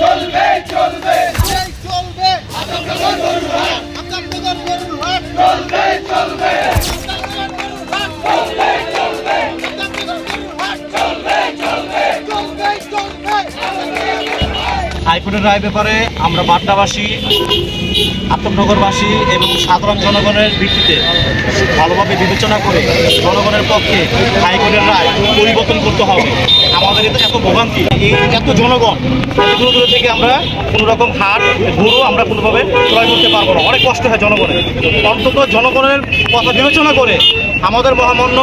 চলবে চলবে। চলবে চলবে। হাইকোর্টের রায় ব্যাপারে আমরা বাড্ডাবাসী, আত্মনগরবাসী এবং সাধারণ জনগণের ভিত্তিতে ভালোভাবে বিবেচনা করে জনগণের পক্ষে হাইকোর্টের রায় পরিবর্তন করতে হবে। আমাদের এত ভোগান্তি। এই এত জনগণ দূর দূর থেকে আমরা কোনো রকম হাট গরু আমরা কোনোভাবে ক্রয় করতে পারব না। অনেক কষ্ট হয় জনগণের। অন্তত জনগণের কথা বিবেচনা করে আমাদের মহামান্য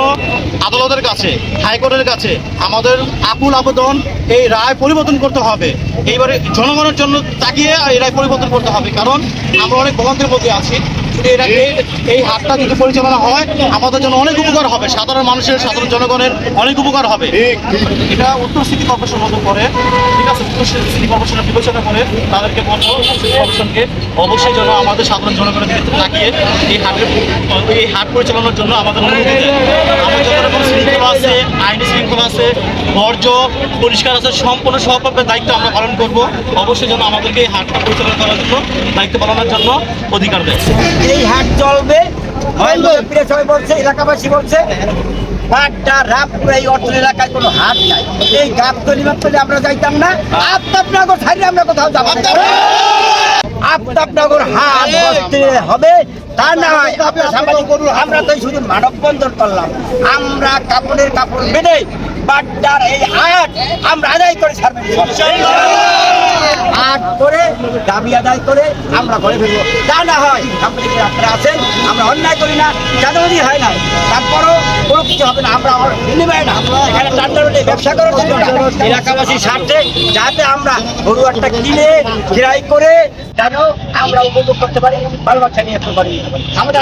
আদালতের কাছে, হাইকোর্টের কাছে আমাদের আকুল আবেদন এই রায় পরিবর্তন করতে হবে। এইবারে জনগণের জন্য তাকিয়ে এই রায় পরিবর্তন করতে হবে। কারণ আমরা অনেক ভোগান্তির মধ্যে আছি। যদি এরা এই- হাটটা যদি পরিচালনা হয়, আমাদের জন্য অনেক উপকার হবে। সাধারণ মানুষের, সাধারণ জনগণের অনেক উপকার হবে। এটা উত্তর সিটি কর্পোরেশন মতো করে, ঠিক আছে, উত্তর সিটি কর্পোরেশনের বিবেচনা করে তাদেরকে বলব কর্পোরেশনকে অবশ্যই যেন আমাদের সাধারণ জনগণের দিকে তাকিয়ে এই হাটের এই হাট পরিচালনার জন্য আমাদের অনুমতি আমাদের আছে, আইনি শৃঙ্খলা আছে, বর্জ্য পরিষ্কার আছে, সম্পূর্ণ সহকর্মের দায়িত্ব আমরা পালন করব। অবশ্যই যেন আমাদেরকে এই হাটটা পরিচালনা করার জন্য, দায়িত্ব পালনের জন্য অধিকার দেয়। এই হাট চলবে। সবাই বলছে এলাকাবাসী বলছে রামপুর এই অর্থ এলাকায় কোনো হাট নাই। এই আমরা যাইতাম না। আপনার ছাড়লে আমরা কোথাও যাব আফতাবনগর হাট বসতে হবে। তা না হয় সাংবাদিক আমরা তো শুধু মানববন্ধন করলাম। আমরা কাপড়ের কাপড় বেঁধে বাড্ডার এই হাট আমরা আদায় করে ছাড়বেন হাট করে দাবি আদায় করে আমরা ঘরে ফিরবো তা না হয় সাংবাদিক আপনারা আছেন আমরা অন্যায় করি না জানুয়ারি হয় না তারপরও কোনো কিছু হবে না আমরা বিনিময় না। এখানে টান্ডারোডে ব্যবসা করার জন্য এলাকাবাসীর স্বার্থে যাতে আমরা গরু একটা কিনে কিরাই করে যেন আমরা উপভোগ করতে পারি, ভালো বাচ্চা নিয়ে আসতে পারি। আমাদের